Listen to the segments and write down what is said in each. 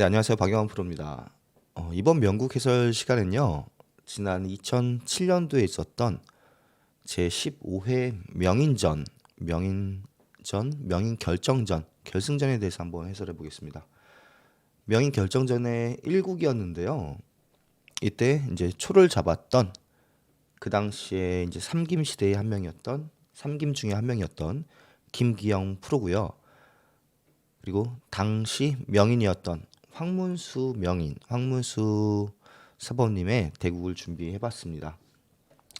네, 안녕하세요. 박영환 프로입니다. 어, 이번 명국 해설 시간은요. 지난 2007년도에 있었던 제 15회 명인전, 명인전, 명인 결정전, 결승전에 대해서 한번 해설해 보겠습니다. 명인 결정전의 1국이었는데요. 이때 이제 초를 잡았던 그 당시에 이제 삼김 시대의 한 명이었던 삼김 중에 한 명이었던 김기영 프로고요. 그리고 당시 명인이었던 황문수 명인, 황문수 사범님의 대국을 준비해봤습니다.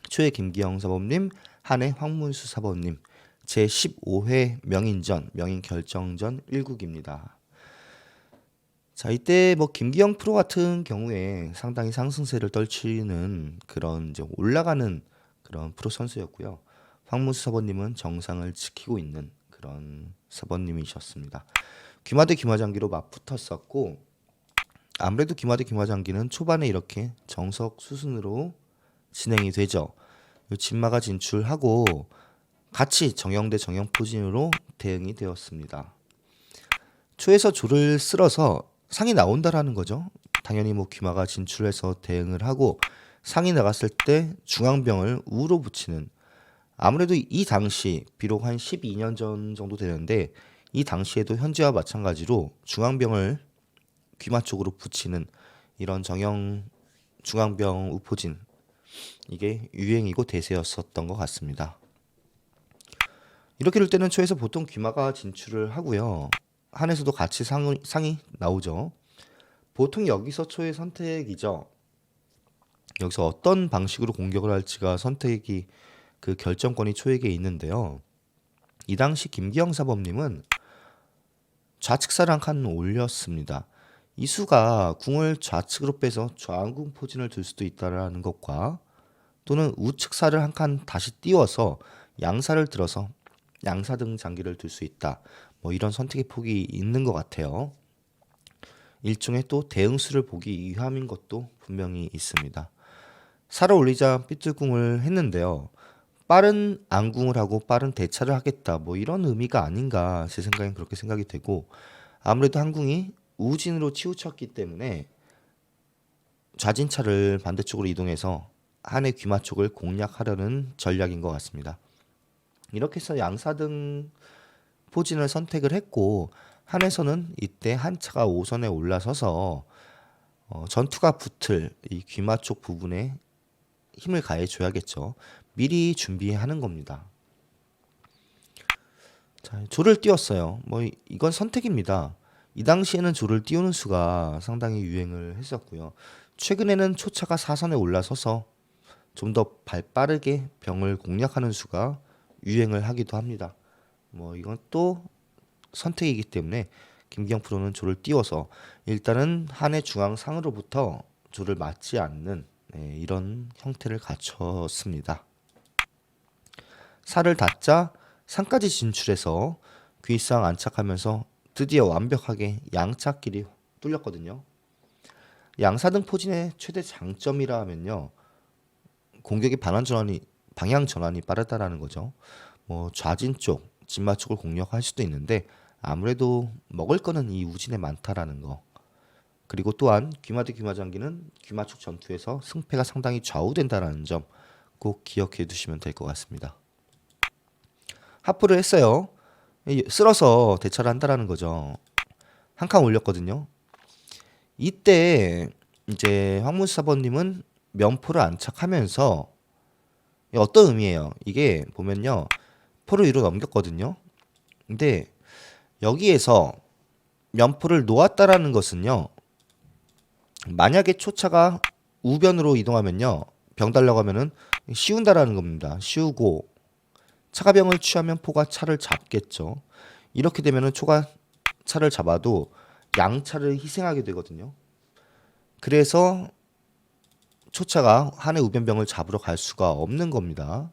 초에 김기영 사범님, 한해 황문수 사범님, 제 15회 명인전, 명인 결정전 1국입니다. 자, 이때 뭐 김기영 프로 같은 경우에 상당히 상승세를 떨치는 그런 이제 올라가는 그런 프로 선수였고요. 황문수 사범님은 정상을 지키고 있는 그런 사범님이셨습니다. 귀마대 귀마장기로 맞붙었었고 아무래도 귀마대 귀마장기는 초반에 이렇게 정석 수순으로 진행이 되죠. 요 진마가 진출하고 같이 정형대 정형 포진으로 대응이 되었습니다. 초에서 조를 쓸어서 상이 나온다라는 거죠. 당연히 뭐 귀마가 진출해서 대응을 하고 상이 나갔을 때 중앙병을 우로 붙이는 아무래도 이 당시 비록 한 12년 전 정도 되는데 이 당시에도 현재와 마찬가지로 중앙병을 귀마 쪽으로 붙이는 이런 정형 중앙병 우포진 이게 유행이고 대세였었던 것 같습니다. 이렇게 될 때는 초에서 보통 귀마가 진출을 하고요. 한에서도 같이 상, 상이 나오죠. 보통 여기서 초의 선택이죠. 여기서 어떤 방식으로 공격을 할지가 선택이 그 결정권이 초에게 있는데요. 이 당시 김기영 사범님은 좌측사를 한칸 올렸습니다. 이 수가 궁을 좌측으로 빼서 좌궁 포진을 둘 수도 있다라는 것과 또는 우측사를 한 칸 다시 띄워서 양사를 들어서 양사 등 장기를 둘수 있다. 뭐 이런 선택의 폭이 있는 것 같아요. 일종의 또 대응수를 보기 위함인 것도 분명히 있습니다. 살을 올리자 삐뚤궁을 했는데요. 빠른 안궁을 하고 빠른 대차를 하겠다. 뭐 이런 의미가 아닌가 제 생각엔 그렇게 생각이 되고 아무래도 한궁이 우진으로 치우쳤기 때문에 좌진차를 반대쪽으로 이동해서 한의 귀마 쪽을 공략하려는 전략인 것 같습니다. 이렇게 해서 양사등 포진을 선택을 했고 한에서는 이때 한 차가 5선에 올라서서 어, 전투가 붙을 이 귀마 쪽 부분에 힘을 가해 줘야겠죠. 미리 준비하는 겁니다. 자, 조를 띄웠어요. 뭐 이- 이건 선택입니다. 이 당시에는 조를 띄우는 수가 상당히 유행을 했었고요. 최근에는 초차가 사선에 올라서서 좀 더 발빠르게 병을 공략하는 수가 유행을 하기도 합니다. 뭐 이건 또 선택이기 때문에 김기영 프로는 조를 띄워서 일단은 한해 중앙 상으로부터 조를 맞지 않는 네, 이런 형태를 갖췄습니다. 살을 닫자 상까지 진출해서 귀상 안착하면서 드디어 완벽하게 양차길이 뚫렸거든요. 양사등 포진의 최대 장점이라 하면요. 공격의 반환 전환이 방향 전환이 빠르다라는 거죠. 뭐 좌진 쪽, 진마 쪽을 공략할 수도 있는데 아무래도 먹을 거는 이 우진에 많다라는 거. 그리고 또한 귀마 대 귀마 장기는 귀마 쪽 전투에서 승패가 상당히 좌우된다라는 점 꼭 기억해 두시면 될 것 같습니다. 하프를 했어요. 이- 쓸어서 대처를 한다라는 거죠. 한 칸 올렸거든요. 이때 이제 황문수 사범님은 면포를 안착하면서 어떤 의미예요? 이게 보면요. 포를 위로 넘겼거든요. 근데 여기에서 면포를 놓았다라는 것은요. 만약에 초차가 우변으로 이동하면요. 병 달라고 하면은 씌운다라는 겁니다. 씌우고 차가 병을 취하면 포가 차를 잡겠죠. 이렇게 되면은 초가 차를 잡아도 양차를 희생하게 되거든요. 그래서 초차가 한해 우변병을 잡으러 갈 수가 없는 겁니다.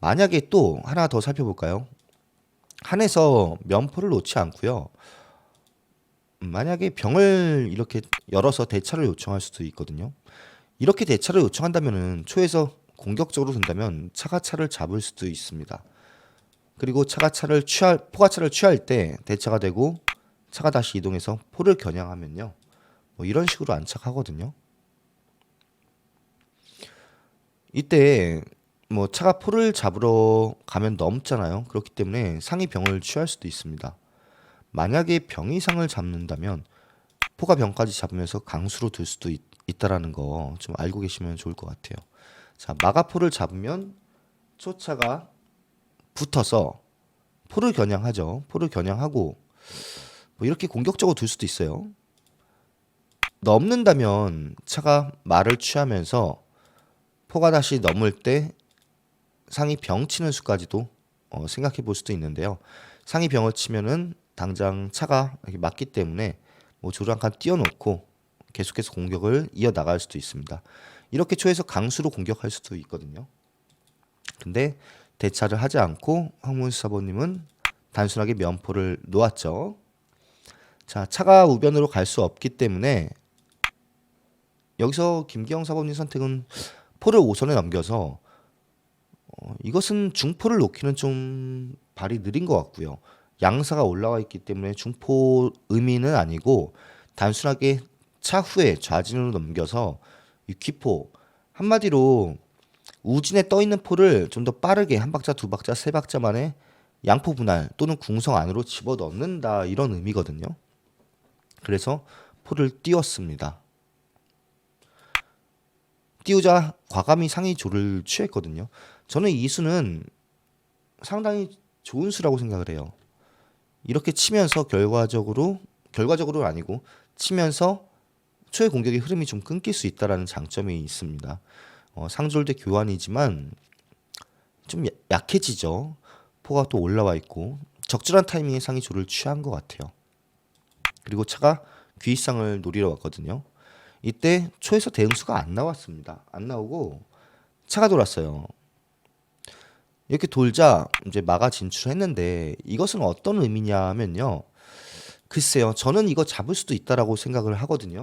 만약에 또 하나 더 살펴볼까요? 한에서 면포를 놓지 않고요. 음, 만약에 병을 이렇게 열어서 대차를 요청할 수도 있거든요. 이렇게 대차를 요청한다면은 초에서 공격적으로 든다면 차가 차를 잡을 수도 있습니다. 그리고 차가 차를 취할 포가 차를 취할 때 대차가 되고 차가 다시 이동해서 포를 겨냥하면요. 뭐 이런 식으로 안착하거든요. 이때 뭐 차가 포를 잡으러 가면 넘잖아요. 그렇기 때문에 상이 병을 취할 수도 있습니다. 만약에 병이 상을 잡는다면 포가 병까지 잡으면서 강수로 들 수도 있, 있다라는 거 좀 알고 계시면 좋을 것 같아요. 자, 마가포를 잡으면 초차가 붙어서 포를 겨냥하죠. 포를 겨냥하고 뭐 이렇게 공격적으로 둘 수도 있어요. 넘는다면 차가 말을 취하면서 포가 다시 넘을 때 상이 병 치는 수까지도 어, 생각해 볼 수도 있는데요. 상이 병을 치면은 당장 차가 맞기 때문에 뭐 조를 한칸 띄워놓고 계속해서 공격을 이어 나갈 수도 있습니다. 이렇게 초에서 강수로 공격할 수도 있거든요. 근데 대차를 하지 않고 황문수 사모님은 단순하게 면포를 놓았죠. 자, 차가 우변으로 갈 수 없기 때문에 여기서 김기영 사모님 선택은 포를 5선에 넘겨서 어, 이것은 중포를 놓기는 좀 발이 느린 것 같고요. 양사가 올라와 있기 때문에 중포 의미는 아니고 단순하게 차후에 좌진으로 넘겨서 이 귀포 한마디로 우진에 떠 있는 포를 좀 더 빠르게 한 박자, 두 박자, 세 박자 만에 양포 분할 또는 궁성 안으로 집어 넣는다 이런 의미거든요. 그래서 포를 띄웠습니다. 띄우자 과감히 상위 조를 취했거든요. 저는 이 수는 상당히 좋은 수라고 생각을 해요. 이렇게 치면서 결과적으로 결과적으로는 아니고 치면서 초의 공격의 흐름이 좀 끊길 수 있다라는 장점이 있습니다. 어, 상졸대 교환이지만 좀 야- 약해지죠. 포가 또 올라와 있고 적절한 타이밍에 상이 조를 취한 것 같아요. 그리고 차가 귀입상을 노리러 왔거든요. 이때 초에서 대응수가 안 나왔습니다. 안 나오고 차가 돌았어요. 이렇게 돌자 이제 마가 진출했는데 이것은 어떤 의미냐면요. 글쎄요. 저는 이거 잡을 수도 있다라고 생각을 하거든요.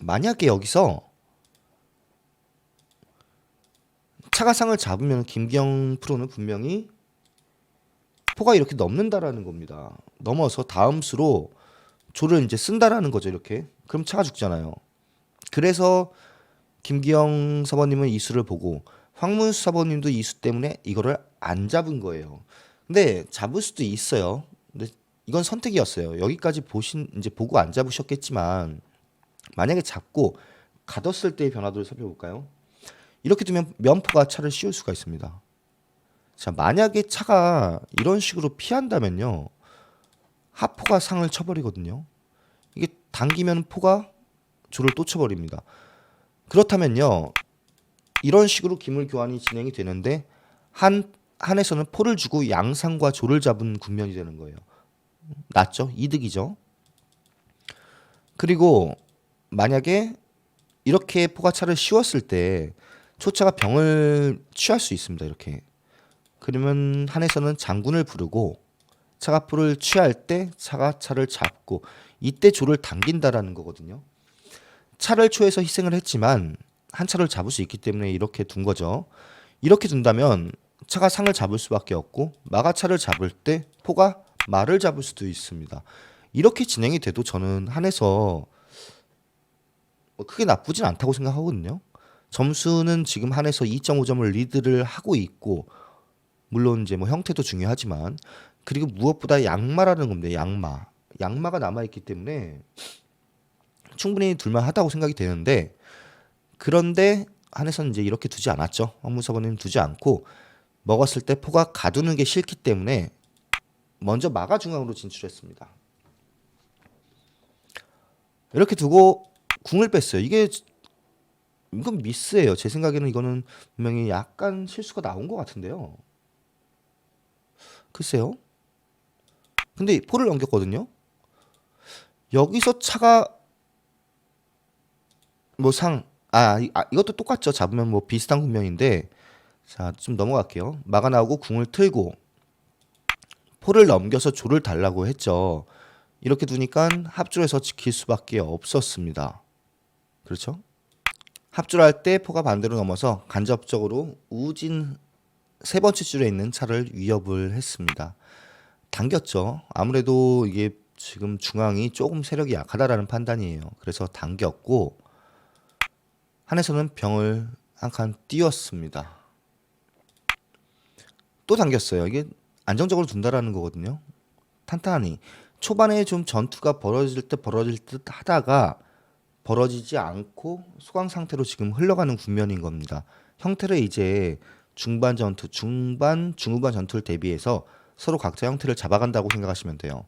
만약에 여기서 차가상을 잡으면 김기영 프로는 분명히 포가 이렇게 넘는다라는 겁니다. 넘어서 다음 수로 조를 이제 쓴다라는 거죠, 이렇게. 그럼 차가 죽잖아요. 그래서 김기영 사모님은 이 수를 보고 황문수 사모님도 이 수 때문에 이거를 안 잡은 거예요. 근데 잡을 수도 있어요. 근데 이건 선택이었어요. 여기까지 보신 이제 보고 안 잡으셨겠지만 만약에 잡고 가뒀을 때의 변화도를 살펴볼까요? 이렇게 두면 면포가 차를 씌울 수가 있습니다. 자, 만약에 차가 이런 식으로 피한다면요. 하포가 상을 쳐버리거든요. 이게 당기면 포가 조를 또 쳐버립니다. 그렇다면요. 이런 식으로 기물 교환이 진행이 되는데 한 한에서는 포를 주고 양상과 조를 잡은 국면이 되는 거예요. 낫죠? 이득이죠. 그리고 만약에 이렇게 포가 차를 씌웠을 때 초차가 병을 취할 수 있습니다. 이렇게. 그러면 한에서는 장군을 부르고 차가 포를 취할 때 차가 차를 잡고 이때 조를 당긴다라는 거거든요. 차를 초에서 희생을 했지만 한 차를 잡을 수 있기 때문에 이렇게 둔 거죠. 이렇게 둔다면 차가 상을 잡을 수밖에 없고 마가 차를 잡을 때 포가 말을 잡을 수도 있습니다. 이렇게 진행이 돼도 저는 한에서 뭐 크게 나쁘진 않다고 생각하거든요. 점수는 지금 한에서 2.5점을 리드를 하고 있고 물론 이제 뭐 형태도 중요하지만 그리고 무엇보다 양마라는 겁니다. 양마. 양마가 남아 있기 때문에 충분히 둘만 하다고 생각이 되는데 그런데 한에서는 이제 이렇게 두지 않았죠. 황무사관님 두지 않고 먹었을 때 포가 가두는 게 싫기 때문에 먼저 마가 중앙으로 진출했습니다. 이렇게 두고 궁을 뺐어요. 이게 이건 미스예요. 제 생각에는 이거는 분명히 약간 실수가 나온 것 같은데요. 글쎄요. 근데 포를 넘겼거든요. 여기서 차가 뭐 상, 아, 이- 아, 이것도 똑같죠. 잡으면 뭐 비슷한 국면인데, 자, 좀 넘어갈게요. 마가 나오고 궁을 틀고, 포를 넘겨서 조를 달라고 했죠. 이렇게 두니까 합줄에서 지킬 수밖에 없었습니다. 그렇죠? 합줄할 때 포가 반대로 넘어서 간접적으로 우진 세 번째 줄에 있는 차를 위협을 했습니다. 당겼죠. 아무래도 이게 지금 중앙이 조금 세력이 약하다라는 판단이에요. 그래서 당겼고 한에서는 병을 한 칸 띄웠습니다. 또 당겼어요. 이게 안정적으로 둔다라는 거거든요. 탄탄하니 초반에 좀 전투가 벌어질 듯 벌어질 듯 하다가 벌어지지 않고 소강 상태로 지금 흘러가는 국면인 겁니다. 형태를 이제 중반 전투, 중반, 중후반 전투를 대비해서 서로 각자 형태를 잡아간다고 생각하시면 돼요.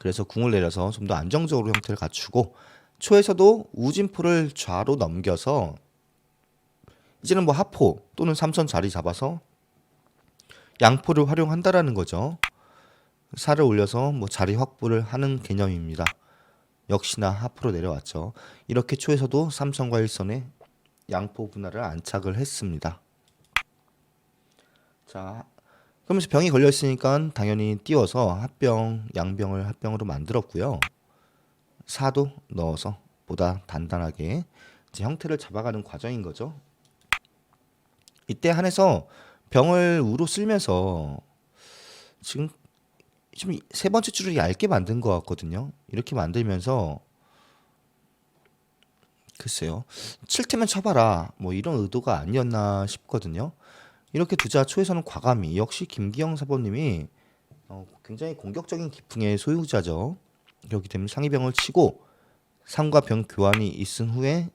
그래서 궁을 내려서 좀 더 안정적으로 형태를 갖추고 초에서도 우진포를 좌로 넘겨서 이제는 뭐 하포 또는 삼선 자리 잡아서 양포를 활용한다라는 거죠. 살을 올려서 뭐 자리 확보를 하는 개념입니다. 역시나 하프로 내려왔죠. 이렇게 초에서도 삼선과 일선에 양포 분할을 안착을 했습니다. 자, 그러면서 병이 걸려 있으니까 당연히 띄워서 합병, 양병을 합병으로 만들었고요. 사도 넣어서 보다 단단하게 형태를 잡아가는 과정인 거죠. 이때 한해서 병을 우로 쓸면서 지금 좀 세 번째 줄을 얇게 만든 것 같거든요. 이렇게 만들면서 글쎄요. 칠 테면 쳐봐라. 뭐 이런 의도가 아니었나 싶거든요. 이렇게 두자 초에서는 과감히 역시 김기영 사범님이 어, 굉장히 공격적인 기풍의 소유자죠. 그렇기 때문에 상위병을 치고 상과 병 교환이 있은 후에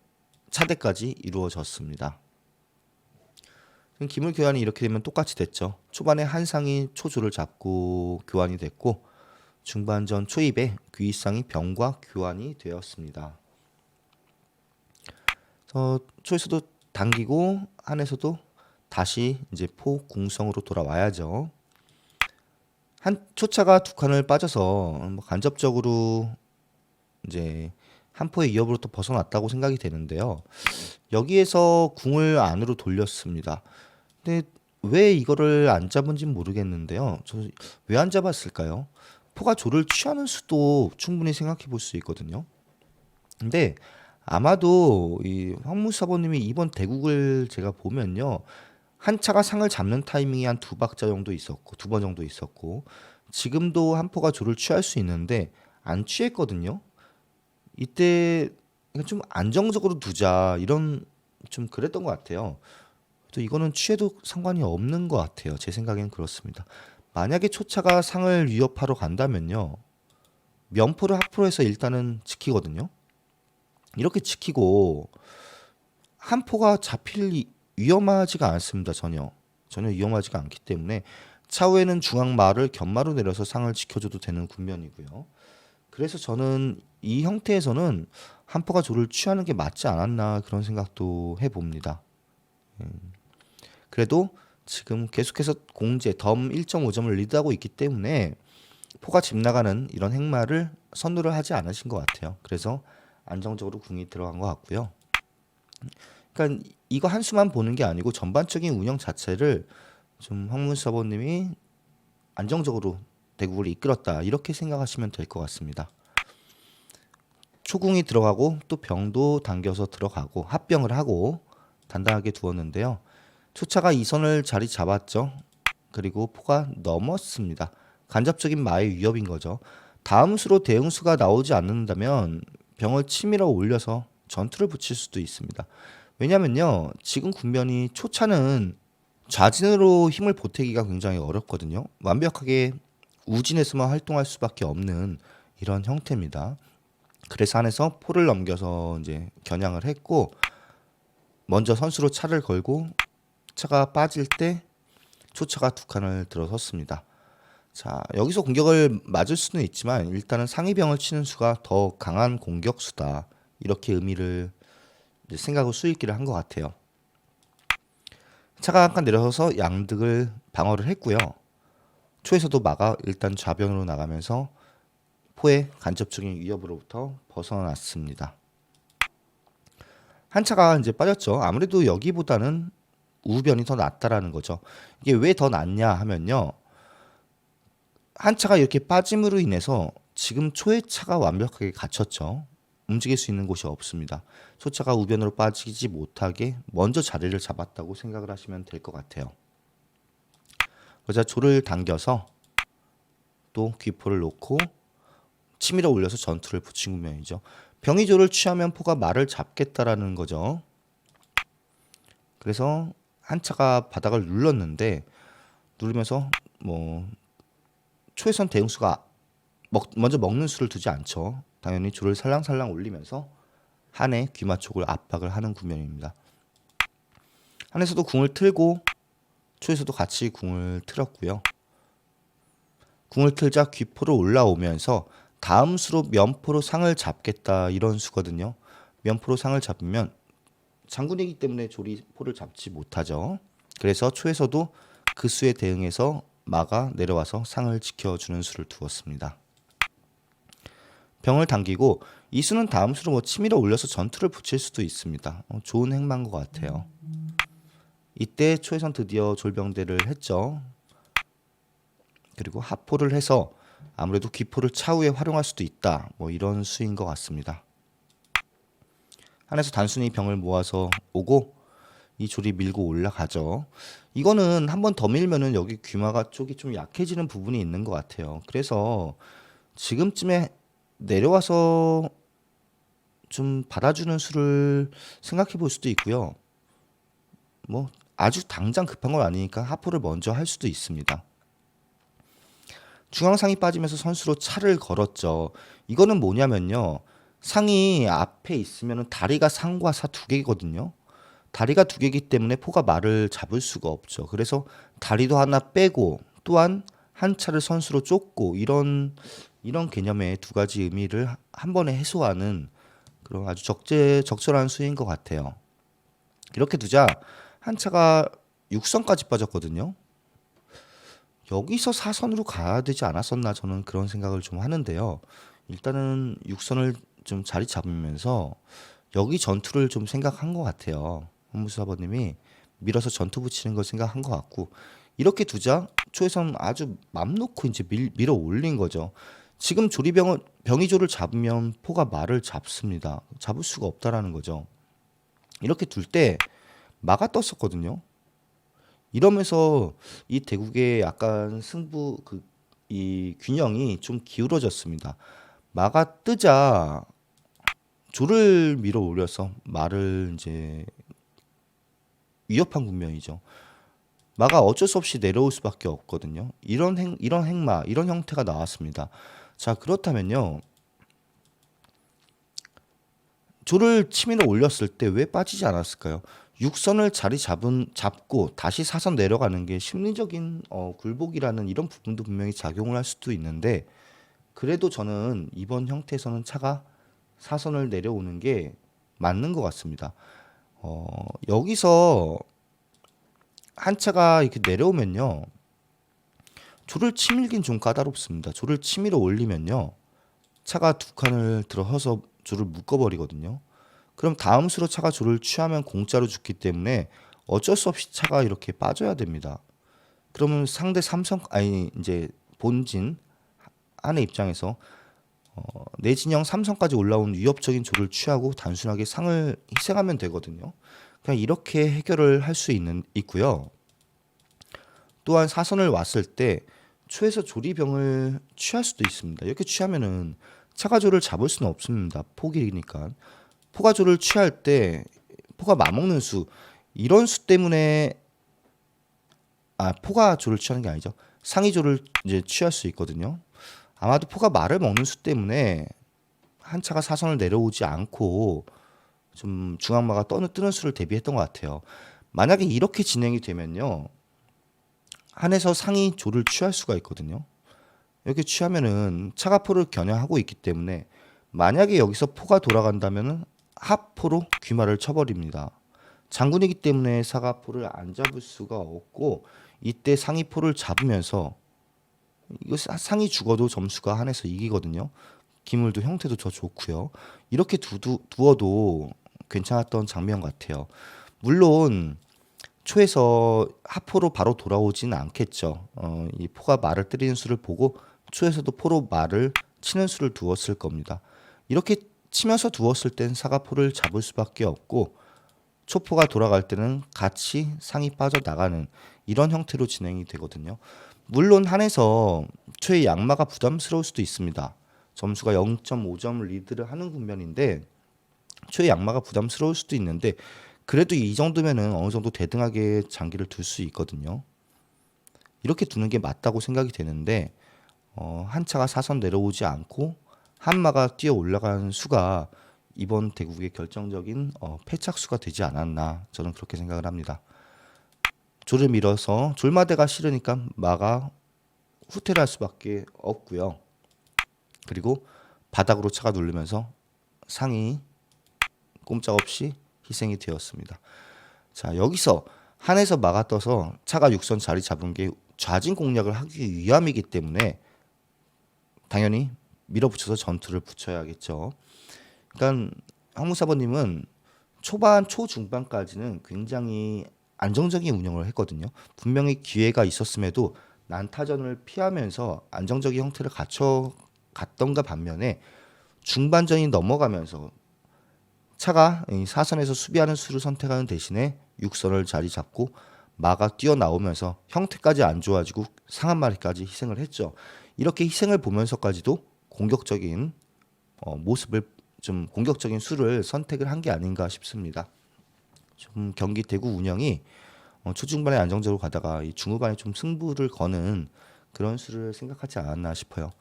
차대까지 이루어졌습니다. 기물 교환이 이렇게 되면 똑같이 됐죠. 초반에 한 쌍이 초조를 잡고 교환이 됐고 중반전 초입에 귀상이 병과 교환이 되었습니다. 어, 초에서도 당기고 한에서도 다시 이제 포 궁성으로 돌아와야죠. 한 초차가 두 칸을 빠져서 뭐 간접적으로 이제 한 포의 위협으로부터 벗어났다고 생각이 되는데요. 여기에서 궁을 안으로 돌렸습니다. 근데 왜 이거를 안 잡은지 모르겠는데요. 저 왜 안 잡았을까요? 포가 조를 취하는 수도 충분히 생각해 볼 수 있거든요. 근데 아마도 이 황무사모님이 이번 대국을 제가 보면요. 한 차가 상을 잡는 타이밍이 한 두 박자 정도 있었고 두 번 정도 있었고 지금도 한 포가 조를 취할 수 있는데 안 취했거든요. 이때 좀 안정적으로 두자 이런 좀 그랬던 것 같아요. 또 이거는 취해도 상관이 없는 것 같아요. 제 생각엔 그렇습니다. 만약에 초차가 상을 위협하러 간다면요. 면포를 하프로 해서 일단은 지키거든요. 이렇게 지키고 한 포가 잡힐 이- 위험하지가 않습니다. 전혀. 전혀 위험하지가 않기 때문에 차후에는 중앙마를 견마로 내려서 상을 지켜줘도 되는 국면이고요. 그래서 저는 이 형태에서는 한 포가 조를 취하는 게 맞지 않았나 그런 생각도 해봅니다. 음. 그래도 지금 계속해서 공제 덤 1.5점을 리드하고 있기 때문에 포가 집 나가는 이런 행마를 선호를 하지 않으신 것 같아요. 그래서 안정적으로 궁이 들어간 것 같고요. 그러니까 이거 한 수만 보는 게 아니고 전반적인 운영 자체를 좀 황문 서버님이 안정적으로 대국을 이끌었다 이렇게 생각하시면 될 것 같습니다. 초궁이 들어가고 또 병도 당겨서 들어가고 합병을 하고 단단하게 두었는데요. 초차가 이 선을 자리 잡았죠. 그리고 포가 넘었습니다. 간접적인 마의 위협인 거죠. 다음 수로 대응수가 나오지 않는다면 병을 치밀어 올려서 전투를 붙일 수도 있습니다. 왜냐면요. 지금 국면이 초차는 좌진으로 힘을 보태기가 굉장히 어렵거든요. 완벽하게 우진에서만 활동할 수밖에 없는 이런 형태입니다. 그래서 안에서 포를 넘겨서 이제 겨냥을 했고 먼저 선수로 차를 걸고 차가 빠질 때 초차가 두 칸을 들어섰습니다. 자 여기서 공격을 맞을 수는 있지만 일단은 상위병을 치는 수가 더 강한 공격수다 이렇게 의미를 생각을 수익기를 한 것 같아요. 차가 한 칸 내려서서 양득을 방어를 했고요. 초에서도 막아 일단 좌변으로 나가면서 포의 간접적인 위협으로부터 벗어났습니다. 한 차가 이제 빠졌죠. 아무래도 여기보다는 우변이 더 낫다라는 거죠. 이게 왜 더 낫냐 하면요. 한 차가 이렇게 빠짐으로 인해서 지금 초의 차가 완벽하게 갇혔죠. 움직일 수 있는 곳이 없습니다. 초차가 우변으로 빠지지 못하게 먼저 자리를 잡았다고 생각을 하시면 될 것 같아요. 그러자 조를 당겨서 또 귀포를 놓고 치밀어 올려서 전투를 붙인 국면이죠. 병이조를 취하면 포가 말을 잡겠다라는 거죠. 그래서 한차가 바닥을 눌렀는데 누르면서 뭐 초회선 대응수가 먹, 먼저 먹는 수를 두지 않죠. 당연히 조를 살랑살랑 올리면서 한의 귀마촉을 압박을 하는 국면입니다. 한에서도 궁을 틀고 초에서도 같이 궁을 틀었고요. 궁을 틀자 귀포로 올라오면서 다음 수로 면포로 상을 잡겠다 이런 수거든요. 면포로 상을 잡으면 장군이기 때문에 조리 포를 잡지 못하죠. 그래서 초에서도 그 수에 대응해서 마가 내려와서 상을 지켜주는 수를 두었습니다. 병을 당기고 이 수는 다음 수로 뭐 치밀어 올려서 전투를 붙일 수도 있습니다. 어, 좋은 행마인 것 같아요. 이때 초에선 드디어 졸병대를 했죠. 그리고 하포를 해서 아무래도 기포를 차후에 활용할 수도 있다. 뭐 이런 수인 것 같습니다. 한에서 단순히 병을 모아서 오고 이 조리 밀고 올라가죠. 이거는 한 번 더 밀면은 여기 귀마가 쪽이 좀 약해지는 부분이 있는 것 같아요. 그래서 지금쯤에 내려와서 좀 받아주는 수를 생각해 볼 수도 있고요. 뭐 아주 당장 급한 건 아니니까 하포를 먼저 할 수도 있습니다. 중앙상이 빠지면서 선수로 차를 걸었죠. 이거는 뭐냐면요. 상이 앞에 있으면 다리가 상과 사 두 개거든요. 다리가 두 개이기 때문에 포가 말을 잡을 수가 없죠. 그래서 다리도 하나 빼고 또한 한 차를 선수로 쫓고 이런 이런 개념의 두 가지 의미를 한 번에 해소하는 그런 아주 적재 적절한 수인 것 같아요. 이렇게 두자 한 차가 육선까지 빠졌거든요. 여기서 사선으로 가야 되지 않았었나 저는 그런 생각을 좀 하는데요. 일단은 육선을 좀 자리 잡으면서 여기 전투를 좀 생각한 것 같아요. 홍무수사버님이 밀어서 전투 붙이는 걸 생각한 것 같고 이렇게 두자 초에선 아주 맘 놓고 이제 밀, 밀어 올린 거죠. 지금 조리병을 병이조를 잡으면 포가 말을 잡습니다. 잡을 수가 없다라는 거죠. 이렇게 둘 때 마가 떴었거든요. 이러면서 이 대국의 약간 승부 그 이 균형이 좀 기울어졌습니다. 마가 뜨자 조를 밀어 올려서 말을 이제 위협한 국면이죠. 마가 어쩔 수 없이 내려올 수밖에 없거든요. 이런 행 이런 행마 이런 형태가 나왔습니다. 자 그렇다면요. 조를 치밀어 올렸을 때 왜 빠지지 않았을까요? 육선을 자리 잡은 잡고 다시 사선 내려가는 게 심리적인 어, 굴복이라는 이런 부분도 분명히 작용을 할 수도 있는데 그래도 저는 이번 형태에서는 차가 사선을 내려오는 게 맞는 것 같습니다. 어, 여기서 한 차가 이렇게 내려오면요. 조를 치밀긴 좀 까다롭습니다. 조를 치밀어 올리면요. 차가 두 칸을 들어서 조를 묶어버리거든요. 그럼 다음 수로 차가 조를 취하면 공짜로 죽기 때문에 어쩔 수 없이 차가 이렇게 빠져야 됩니다. 그러면 상대 삼성 아니 이제 본진 한의 입장에서 어, 내 진영 삼성까지 올라온 위협적인 조를 취하고 단순하게 상을 희생하면 되거든요. 그냥 이렇게 해결을 할 수 있는 있고요. 또한 사선을 왔을 때 초에서 조리병을 취할 수도 있습니다. 이렇게 취하면은 차가조를 잡을 수는 없습니다. 포기니까. 포가조를 취할 때 포가 맞먹는 수 이런 수 때문에 아 포가조를 취하는 게 아니죠. 상위조를 이제 취할 수 있거든요. 아마도 포가 말을 먹는 수 때문에 한 차가 사선을 내려오지 않고 좀 중앙마가 떠는 뜨는 수를 대비했던 것 같아요. 만약에 이렇게 진행이 되면요. 한에서 상위 조를 취할 수가 있거든요. 이렇게 취하면은 차가 포를 겨냥하고 있기 때문에 만약에 여기서 포가 돌아간다면은 하포로 귀마를 쳐버립니다. 장군이기 때문에 사가포를 안 잡을 수가 없고 이때 상위포를 잡으면서 이거 상이 죽어도 점수가 한에서 이기거든요. 기물도 형태도 더 좋고요. 이렇게 두두, 두어도 괜찮았던 장면 같아요. 물론 초에서 하포로 바로 돌아오지는 않겠죠. 어, 이 포가 말을 때리는 수를 보고 초에서도 포로 말을 치는 수를 두었을 겁니다. 이렇게 치면서 두었을 땐 사가포를 잡을 수밖에 없고 초포가 돌아갈 때는 같이 상이 빠져나가는 이런 형태로 진행이 되거든요. 물론 한에서 초의 양마가 부담스러울 수도 있습니다. 점수가 0.5점 리드를 하는 국면인데 초의 양마가 부담스러울 수도 있는데 그래도 이 정도면은 어느 정도 대등하게 장기를 둘 수 있거든요. 이렇게 두는 게 맞다고 생각이 되는데 어, 한 차가 사선 내려오지 않고 한 마가 뛰어 올라가는 수가 이번 대국의 결정적인 어, 패착수가 되지 않았나 저는 그렇게 생각을 합니다. 조를 밀어서 졸마대가 싫으니까 마가 후퇴를 할 수밖에 없고요. 그리고 바닥으로 차가 누르면서 상이 꼼짝없이 희생이 되었습니다. 자 여기서 한에서 마가 떠서 차가 육선 자리 잡은 게 좌진 공략을 하기 위함이기 때문에 당연히 밀어붙여서 전투를 붙여야겠죠. 그러니까 황무사버님은 초반 초중반까지는 굉장히 안정적인 운영을 했거든요. 분명히 기회가 있었음에도 난타전을 피하면서 안정적인 형태를 갖춰 갔던가 반면에 중반전이 넘어가면서 차가 이 사선에서 수비하는 수를 선택하는 대신에 육선을 자리 잡고 마가 뛰어나오면서 형태까지 안 좋아지고 상한 마리까지 희생을 했죠. 이렇게 희생을 보면서까지도 공격적인 어, 모습을 좀 공격적인 수를 선택을 한 게 아닌가 싶습니다. 좀 경기 대구 운영이 어, 초중반에 안정적으로 가다가 이 중후반에 좀 승부를 거는 그런 수를 생각하지 않았나 싶어요.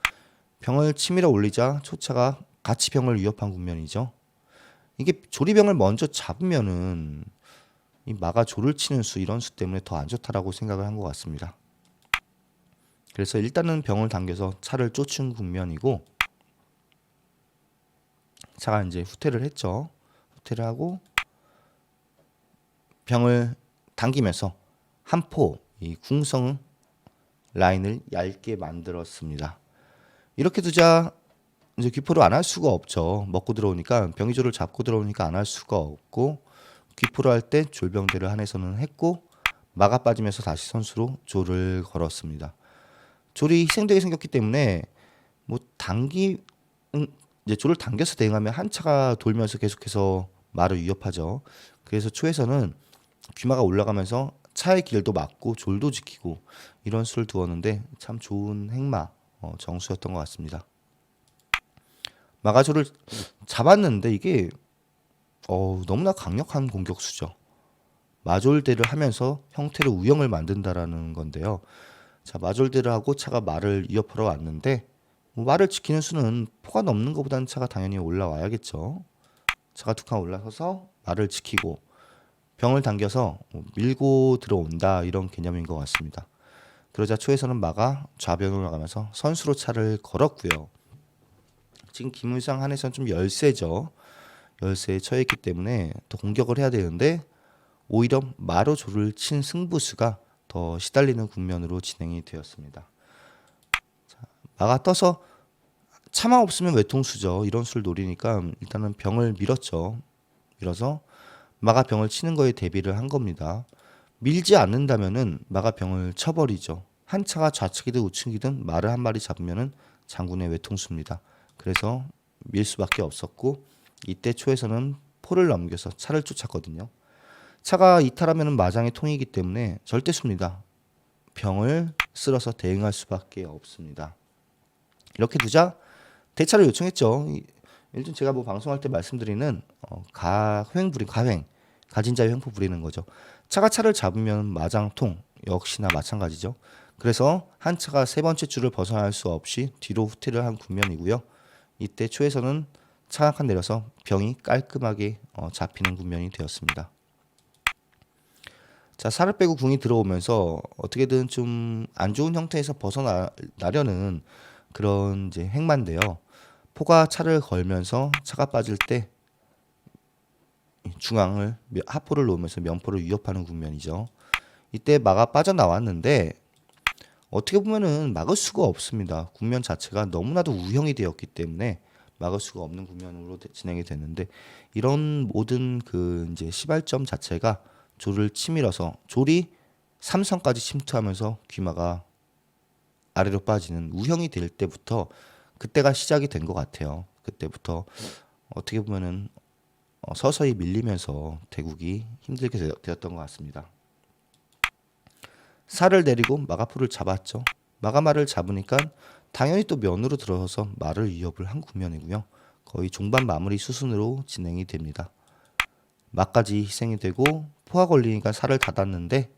병을 치밀어 올리자 초차가 같이 병을 위협한 국면이죠. 이게 조리병을 먼저 잡으면은 이 마가 조를 치는 수 이런 수 때문에 더 안 좋다라고 생각을 한 것 같습니다. 그래서 일단은 병을 당겨서 차를 쫓은 국면이고 차가 이제 후퇴를 했죠. 후퇴를 하고 병을 당기면서 한 포 이 궁성 라인을 얇게 만들었습니다. 이렇게 두자 이제 귀포를 안 할 수가 없죠. 먹고 들어오니까 병이조를 잡고 들어오니까 안 할 수가 없고 귀포를 할 때 졸병대를 한해서는 했고 막아 빠지면서 다시 선수로 조를 걸었습니다. 조리 희생되게 생겼기 때문에 뭐 당기 음, 이제 조를 당겨서 대응하면 한 차가 돌면서 계속해서 말을 위협하죠. 그래서 초에서는 귀마가 올라가면서 차의 길도 막고 졸도 지키고 이런 수를 두었는데 참 좋은 행마 어, 정수였던 것 같습니다. 마가조를 잡았는데 이게 어, 너무나 강력한 공격수죠. 마졸대를 하면서 형태를 우영을 만든다라는 건데요. 자 마졸대를 하고 차가 말을 위협하러 왔는데 뭐 말을 지키는 수는 포가 넘는 것보다는 차가 당연히 올라와야겠죠. 차가 두 칸 올라서서 말을 지키고 병을 당겨서 뭐 밀고 들어온다 이런 개념인 것 같습니다. 그러자 초에서는 마가 좌변으로 나가면서 선수로 차를 걸었고요. 지금 김의상 한에서는 좀 열세죠. 열세에 처했기 때문에 더 공격을 해야 되는데 오히려 마로 조를 친 승부수가 더 시달리는 국면으로 진행이 되었습니다. 자, 마가 떠서 차마 없으면 외통수죠. 이런 수를 노리니까 일단은 병을 밀었죠. 밀어서 마가 병을 치는 거에 대비를 한 겁니다. 밀지 않는다면은 마가 병을 쳐버리죠. 한 차가 좌측이든 우측이든 말을 한 마리 잡으면은 장군의 외통수입니다. 그래서 밀 수밖에 없었고 이때 초에서는 포를 넘겨서 차를 쫓았거든요. 차가 이탈하면은 마장의 통이기 때문에 절대 수입니다. 병을 쓸어서 대응할 수밖에 없습니다. 이렇게 두자 대차를 요청했죠. 일단 제가 뭐 방송할 때 말씀드리는 어, 가횡 부리 가횡 가진 자의 횡포 부리는 거죠. 차가 차를 잡으면 마장통 역시나 마찬가지죠. 그래서 한 차가 세 번째 줄을 벗어날 수 없이 뒤로 후퇴를 한 국면이고요. 이때 초에서는 차한칸 내려서 병이 깔끔하게 어, 잡히는 국면이 되었습니다. 자 살을 빼고 궁이 들어오면서 어떻게든 좀 안 좋은 형태에서 벗어나려는 그런 이제 행만인데요. 포가 차를 걸면서 차가 빠질 때 중앙을 하포를 놓으면서 면포를 위협하는 국면이죠. 이때 마가 빠져나왔는데 어떻게 보면은 막을 수가 없습니다. 국면 자체가 너무나도 우형이 되었기 때문에 막을 수가 없는 국면으로 진행이 됐는데 이런 모든 그 이제 시발점 자체가 조를 치밀어서 조리 삼성까지 침투하면서 귀마가 아래로 빠지는 우형이 될 때부터 그때가 시작이 된 것 같아요. 그때부터 어떻게 보면은 어, 서서히 밀리면서 대국이 힘들게 되었던 것 같습니다. 살을 내리고 마가포를 잡았죠. 마가마를 잡으니까 당연히 또 면으로 들어서 말을 위협을 한 국면이고요. 거의 종반 마무리 수순으로 진행이 됩니다. 막까지 희생이 되고 포화 걸리니까 살을 닫았는데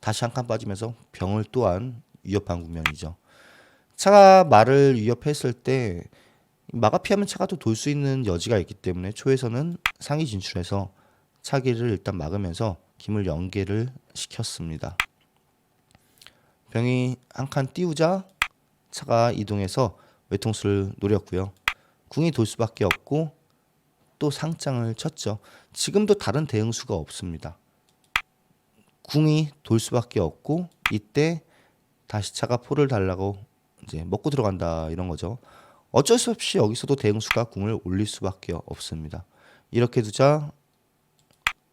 다시 한 칸 빠지면서 병을 또한 위협한 국면이죠. 차가 말을 위협했을 때 마가 피하면 차가 또 돌 수 있는 여지가 있기 때문에 초에서는 상위 진출해서 차기를 일단 막으면서 김을 연계를 시켰습니다. 병이 한 칸 띄우자 차가 이동해서 외통수를 노렸고요. 궁이 돌 수밖에 없고 또 상장을 쳤죠. 지금도 다른 대응수가 없습니다. 궁이 돌 수밖에 없고 이때 다시 차가 포를 달라고 이제 먹고 들어간다 이런 거죠. 어쩔 수 없이 여기서도 대응수가 궁을 올릴 수밖에 없습니다. 이렇게 두자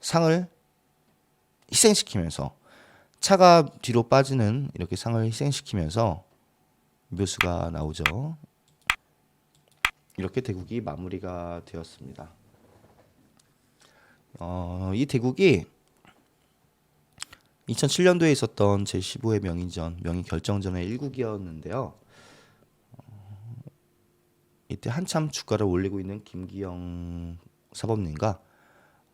상을 희생시키면서 차가 뒤로 빠지는 이렇게 상을 희생시키면서 묘수가 나오죠. 이렇게 대국이 마무리가 되었습니다. 어, 이 대국이 2007년도에 있었던 제15회 명인전, 명인 결정전의 1국이었는데요. 어, 이때 한참 주가를 올리고 있는 김기영 사범님과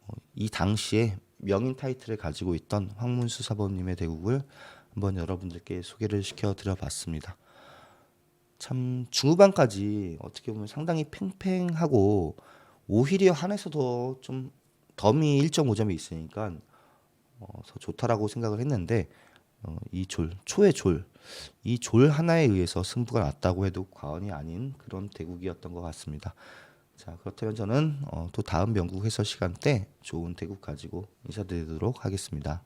어, 이 당시에 명인 타이틀을 가지고 있던 황문수 사범님의 대국을 한번 여러분들께 소개를 시켜드려 봤습니다. 참 중후반까지 어떻게 보면 상당히 팽팽하고 오히려 한에서도 좀 덤이 1.5점이 있으니까 어, 더 좋다라고 생각을 했는데 어, 이 졸, 초의 졸, 이 졸 하나에 의해서 승부가 났다고 해도 과언이 아닌 그런 대국이었던 것 같습니다. 자 그렇다면 저는 어, 또 다음 명국 해설 시간 때 좋은 대국 가지고 인사드리도록 하겠습니다.